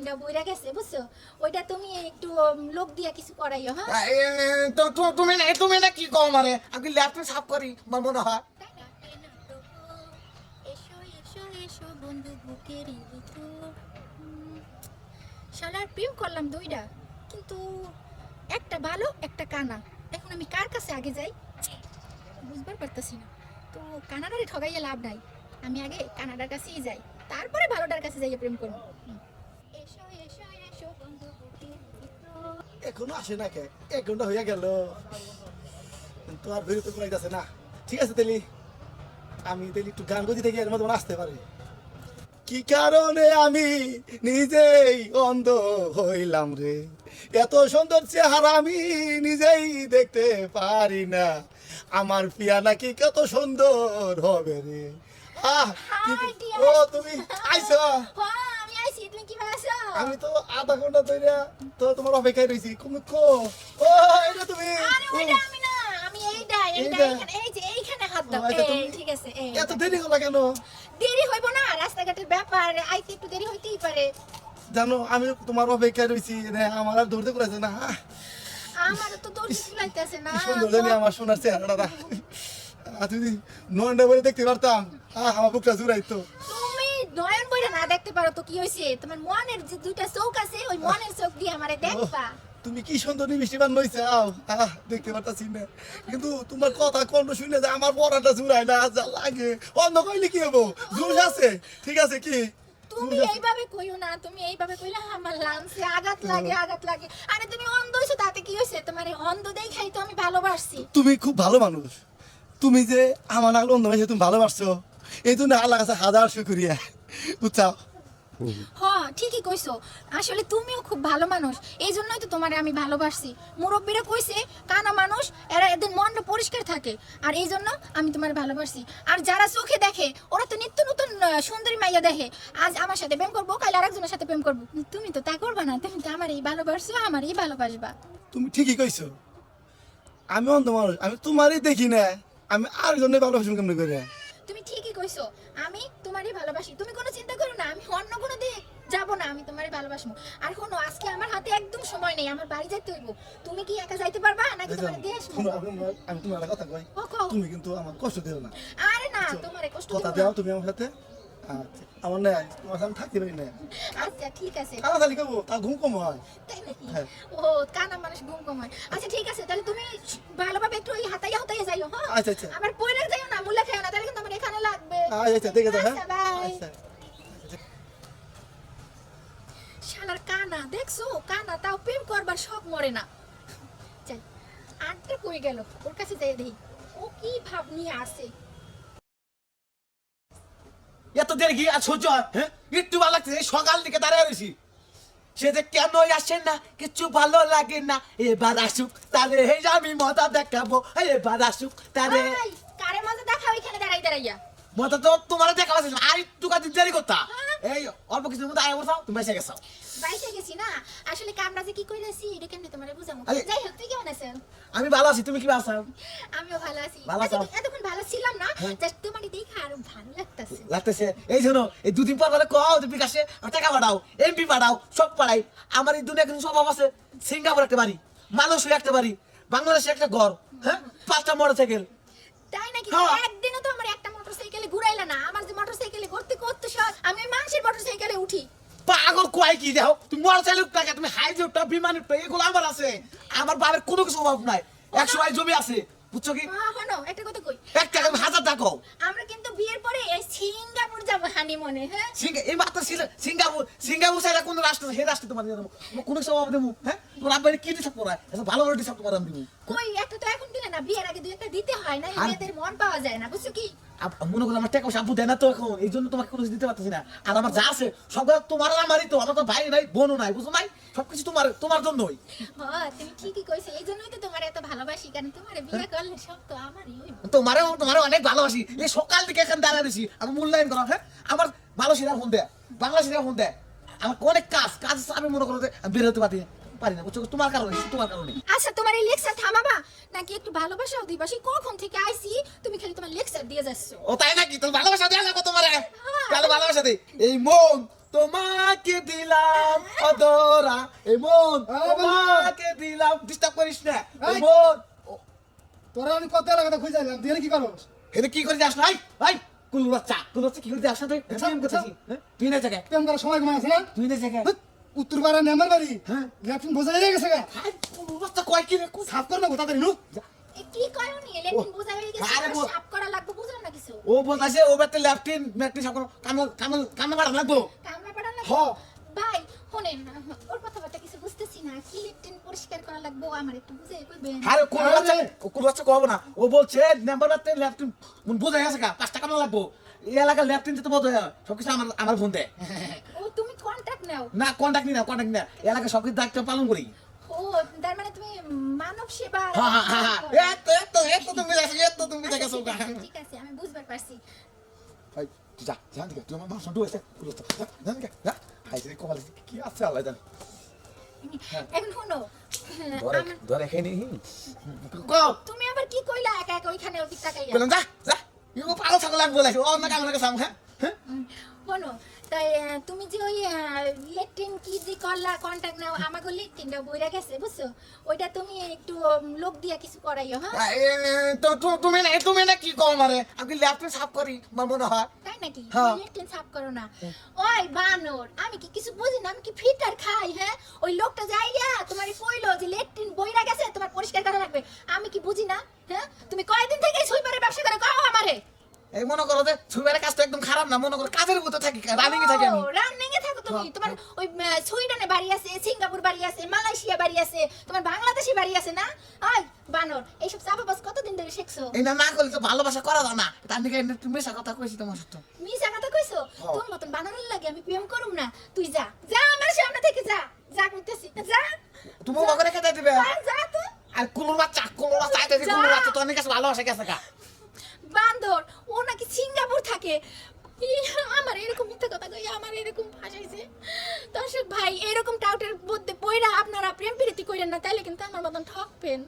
মেশিনটা বইরা গেছে বুঝছ? ওইটা তুমি একটু লোক দিয়া কিছু করাইও হ্যাঁ? তো তুমি না তুমি না কি কও মারে আমি ল্যাপটপ সাফ করি আমার মনে হয়। বন্ধু বুকের শালার প্রেম করলাম দুইটা কিন্তু একটা ভালো একটা কানা। এখন আমি কার কাছে আগে যাই? বুঝবার পারতেছি না। তো কানাডারে ঠগাইয়া লাভ নাই। আমি আগে কানাডার কাছেই যাই। তারপরে ভালোটার কাছে যাইয়া প্রেম করব। এখনও আসে না কে? এক ঘণ্টা হয়ে গেল। তো আর না। ঠিক আছে তেলি আমি তেলি একটু গান গতি থেকে এর মধ্যে আসতে পারি। কি কারণে আমি নিজেই অন্ধ হইলাম রে? এত সুন্দর চেহারা আমি নিজেই দেখতে পারি না। আমার পিয়া নাকি কত সুন্দর হবে রে। আহ ও তুমি আইছো আমি আইছি তুমি কি আছো আমি তো আধা ঘণ্টা ধরে তো তোমার অপেক্ষায় তুমি কো। ও এটা তুমি। আরে ওইটা আমি না আমি এইটা এইটা? এইটা? এই যে এইখানে হাত দাও। ও, এই তুমি- ঠিক আছে এত দেরি হলো কেন? দেরি হইব না রাস্তাঘাটের ব্যাপার আইতে একটু দেরি হইতেই পারে। জানো আমি তোমার অপেক্ষায় রে আমার আর ধরতে পারছে না। আমার তো না সুন্দর জানি আমার সোনার চেহারাটা। তুমি নয়নটা বলে দেখতে পারতাম আমার বুকটা জুড়াইতো। নয়ন বইরা না দেখতে পারো তো কি হইছে তোমার মনের যে দুইটা চোখ আছে ওই মনের চোখ দিয়ে আমারে দেখবা। তুমি কি সুন্দর মিষ্টি বান বইছে আও আহ দেখতে পারতাছি না। কিন্তু তোমার কথা কণ্ঠ শুনে যে আমার পড়াটা জুড়াই না যা লাগে। অন্য কইলে কি হব? জুস আছে? ঠিক আছে কি? তুমি এইভাবে কইও না তুমি এইভাবে কইলে আমার লাংসে আঘাত লাগে আঘাত লাগে। আরে তুমি অন্ধ হইছো তাতে কি হইছে তোমার অন্ধ দেখাই তো আমি ভালোবাসছি। তুমি খুব ভালো মানুষ। তুমি যে আমার নাগল অন্ধ ভাই তুমি ভালোবাসছো এই জন্য আল্লাহ কাছে হাজার শুক্রিয়া। বুঝছাও? ঠিকই কইছো। আসলে তুমিও খুব ভালো মানুষ। এই জন্যই তো তোমারে আমি ভালোবাসছি। মুরব্বীরা কইছে কানা মানুষ এরা এদের মনটা পরিষ্কার থাকে। আর এই জন্য আমি তোমার আর যারা চোখে দেখে ওরা তো নিত্য নতুন সুন্দরী মাইয়া দেখে। আজ আমার সাথে প্রেম করব কাল আরেকজনের সাথে প্রেম করব। তুমি তো তা করবা না তুমি তো আমার এই ভালোবাসছো আমার এই ভালোবাসবা। তুমি ঠিকই কইছো। আমি অন্ধ মানুষ আমি তোমারই দেখি না। আমি আর জন্য ভালোবাসি কেমন করে? তুমি ঠিকই কইছো। আমি তোমারই ভালোবাসি। তুমি কোনো চিন্তা করো না আমি অন্য কোনো দিকে যাব না আমি তোমারই ভালোবাসবো। আর শোনো আজকে আমার হাতে একদম সময় নেই আমার বাড়ি যাইতে হইব। তুমি কি একা যাইতে পারবা নাকি তোমার দেশ আমি- তোমার কথা কই। তুমি কিন্তু আমার কষ্ট দিও না। আরে না তোমার কষ্ট কথা দাও তুমি আমার সাথে। আচ্ছা, আমার না তোমার থাকতে পারি না আচ্ছা ঠিক আছে। তাড়াতাড়ি খাব তা ঘুম কম হয়। তাই নাকি? হ্যাঁ। ও কানা মানুষ ঘুম কম হয়। আচ্ছা ঠিক আছে তাহলে তুমি ভালোভাবে একটু ওই হাতাইয়া হাতাইয়া যাইও হ্যাঁ? আচ্ছা, আচ্ছা। আবার পয়রা যাইও না মুলা খাইও না তাহলে কিন্তু আমার এখানে লাগবে। আচ্ছা আচ্ছা দেখে যাও হ্যাঁ। আচ্ছা, আচ্ছা শালার কানা দেখছ? কানা তাও প্রেম করবার শখ মরে না। যাই আটটা কই গেল ওর কাছে যাই দেখি। ও কি ভাব নিয়ে আসে? এত দেরি গিয়ে আর সহ্য হয়? হ্যাঁ একটু ভালো লাগছে সকাল থেকে দাঁড়িয়ে রয়েছি। সে যে কেন আসেন না কিছু ভালো লাগে না। এবার আসুক তারে এই আমি মজা দেখাবো। এবার আসুক তারে কারে মজা দেখাও এখানে দাঁড়াই দাঁড়াইয়া? মজা তো তোমার দেখা পাচ্ছি আর একটু কাজ দেরি করতা এই অল্প কিছুর মধ্যে আয় তুমি গেছো। বাইসে গেছি না। আসলে কামরা যে কি কইরাছি এটা তোমারে বুঝামু? আরে- যাই হোক তুই কেমন আমি ভালো আছি তুমি কি আছো? আমিও ভালো আছি। ভালো আছো? এতক্ষণ- এতক্ষণ ভালো ছিলাম না হ্যাঁ। জাস্ট দেখে আরও ভালো লাগতাছে। লাগতেছে। এই শোনো এই দুদিন পর পরে কও যে বিকাশে আমার টাকা পাঠাও এমপি পাঠাও সব পাঠাই। আমার এই দুনিয়া কিন্তু স্বভাব আছে সিঙ্গাপুর একটা বাড়ি মালয়েশিয়া একটা বাড়ি বাংলাদেশে একটা ঘর হ্যাঁ? পাঁচটা মোটর সাইকেল তাই নাকি? হ্যাঁ। একদিনও তো আমার একটা মোটরসাইকেলে ঘুরাইলা না আমার যে মোটরসাইকেলে ঘুরতে করতে সহজ আমি ওই মানুষের মোটরসাইকেলে উঠি পাগল কয় কি দাও তুমি মোটর সাইকেল টাকা তুমি হাইজে উঠটা বিমান উঠটা এগুলো আমার আছে। আমার বাবার কোনো কিছু অভাব নাই। একশো ভাই জমি আছে বুঝছ কি? হনো একটা কথা কই? হাজার টাকা আমরা কিন্তু বিয়ের পরে এই সিঙ্গাপুর যাব হানিমুনে হ্যাঁ? সিঙ্গা এই মাত্র সিঙ্গাপুর সিঙ্গাপুর সাইডে কোন রাষ্ট্র সেই রাষ্ট্রে তোমার দিয়ে দেবো। কোনো কিছু অভাব দেবো হ্যাঁ? তোমার কি ডিসাপ ভালো ডিসাপ করাম দিব কই একটা তো এখন দিলে না বিয়ের আগে দুই একটা দিতে হয় না মেয়েদের মন পাওয়া যায় না বুঝছ কি? মনে করো আমার টাকা পয়সা আব্বু দেয় না তো এখন এই জন্য তোমাকে কোনো দিতে পারতেছি না। আর আমার যা আছে সব তোমার আমারই তো আমার তো ভাই নাই বোনও নাই বুঝো নাই সবকিছু তোমার তোমার জন্যই। হ্যাঁ তুমি ঠিকই কইছো এই জন্যই তো তোমার এত ভালোবাসি কারণ তোমার বিয়ে করলে সব তো আমারই তোমারও তোমারও অনেক ভালোবাসি। এই সকাল থেকে এখানে দাঁড়িয়ে রয়েছি আমার মূল্যায়ন করো হ্যাঁ? আমার ভালো সিরা ফোন দেয় বাংলা সিরা ফোন দেয়। আমার অনেক কাজ কাজ আমি মনে করো যে আমি বের হতে পারি পারি না বুঝছ? তোমার কারণে তোমার কারণে। আচ্ছা তোমার এই লেকচার থামাবা? নাকি একটু ভালোবাসাও দিবা? সেই কখন থেকে আইছি তুমি খালি তোমার লেকচার দিয়ে যাচ্ছ। ও তাই নাকি? তোর ভালোবাসা দেওয়া লাগবে তোমার। তাহলে ভালোবাসা দে। এই মন তোমাকে দিলাম অদরা এমন আ, বন্ধু। তোমাকে দিলাম। ডিস্টার্ব করিস না। এই। এমন তোরা আমি কত এলাকাতে খুঁজে আইলাম তুই কি করো এটা কি করে যাস? নাই ভাই কুল বাচ্চা। কুল বাচ্চা কি করে যাস? না তুই আচ্ছা, হ্যাঁ? তুই না জায়গায়। প্রেম করার সময় ঘুমাই আছে না? তুই না জায়গায়। ধ্যাৎ, উত্তর পাড়া নেমার বাড়ি। হ্যাঁ। ল্যাপটপ বোঝা যায় গেছে গা। বাচ্চা কয় কি সাফ করে নু কি বোঝা হয়ে গেছে। সাফ করা লাগবে বুঝলাম না কিছু। ও বলতাছে ও বেতে সব কামল কামল বাড়া লাগবো। লাগবে? ভাই শুনেন ওর কথাবার্তা কিছু বুঝতেছি না। কি লেট্রিন পরিষ্কার করা লাগবে আমার একটু বুঝে কইবেন। আরে কুল বাচ্চা ও বাচ্চা কব না। ও বলছে নাম্বার মন বোঝা গেছে কা পাঁচটা লাগবো। এই এলাকার ল্যাপটিন দিতে বোঝা সবকিছু আমার আমার ফোন দে ও তুমি কন্টাক্ট নাও না কন্টাক্ট নি না কন্টাক্ট না এলাকার সবকিছু দায়িত্ব পালন করি ও তার মানে তুমি মানব সেবা হ্যাঁ হ্যাঁ হ্যাঁ হ্যাঁ এত এত এত তুমি দেখো এত তুমি আচ্ছা, দেখো ঠিক আছে, আমি বুঝবার পারছি ভাই যা জান দিকে তুই আমার মা শুনতে হয়েছে জান দিকে যা হাই রে কপালে কি আছে আল্লাহ জানে এখন শুনো ধরে আমার- খেয়ে তুমি আবার কি কইলা একা একা ওইখানে ওদিক তাকাইয়া বললাম যা যা ইগো পাগল ছাগল লাগবে বলে ও না কামনা হ্যাঁ? তাই তুমি যে ওই লেট্রিন কি যে করলা কন্টাক্ট নাও আমাকে লেট্রিনটা বইরা গেছে বুঝছ? ওইটা তুমি একটু লোক দিয়া কিছু করাইও হ্যাঁ? তো তুমি না তুমি না কি কও মারে? আমি ল্যাপটপ সাফ করি আমার মনে হয়। তাই নাকি? হ্যাঁ। লেট্রিন সাফ করো না। ওই বানর আমি কি কিছু বুঝি না আমি কি ফিটার খাই হ্যাঁ? ওই লোকটা যাইয়া তোমার কইলো যে লেট্রিন বইরা গেছে তোমার পরিষ্কার করা লাগবে। আমি কি বুঝি না হ্যাঁ? তুমি কয়দিন থেকে সুইপারের ব্যবসা করে কও আমারে? এই মনে করো যে সুইবারের কাজটা একদম খারাপ না মনে করো কাজের মধ্যে থাকি রানিং এ থাকি আমি। রানিং এ থাকো তুমি। হ্যাঁ, তোমার ওই সুইডেনে বাড়ি আছে সিঙ্গাপুর বাড়ি আছে মালয়েশিয়া বাড়ি আছে তোমার বাংলাদেশি বাড়ি আছে না? আই বানর এইসব চাপাবাস কতদিন ধরে শিখছো? এই না না করলে তো ভালোবাসা করা দাও না। তার দিকে তুমি মেশা কথা কইছি তোমার সাথে। মিছা কথা কইছো। তোর মতন বানরের লাগে আমি প্রেম করুম না। তুই যা যা আমার সামনে থেকে যা যা কইতেছি যা। তুমি ওকে রেখে দিবে। যা, তো। আর কুলুর বাচ্চা কুলুর বাচ্চা কুলুর বাচ্চা তো অনেক কাছে ভালোবাসা গেছে কা বান্দর থাকে আমার এরকম মিথ্যা কথা কই আমার এরকম ফাঁসাইছে। দর্শক ভাই, এরকম টাউটের মধ্যে পয়রা আপনারা প্রেম প্রীতি করেন না, তাইলে কিন্তু আমার মতন ঠকবেন।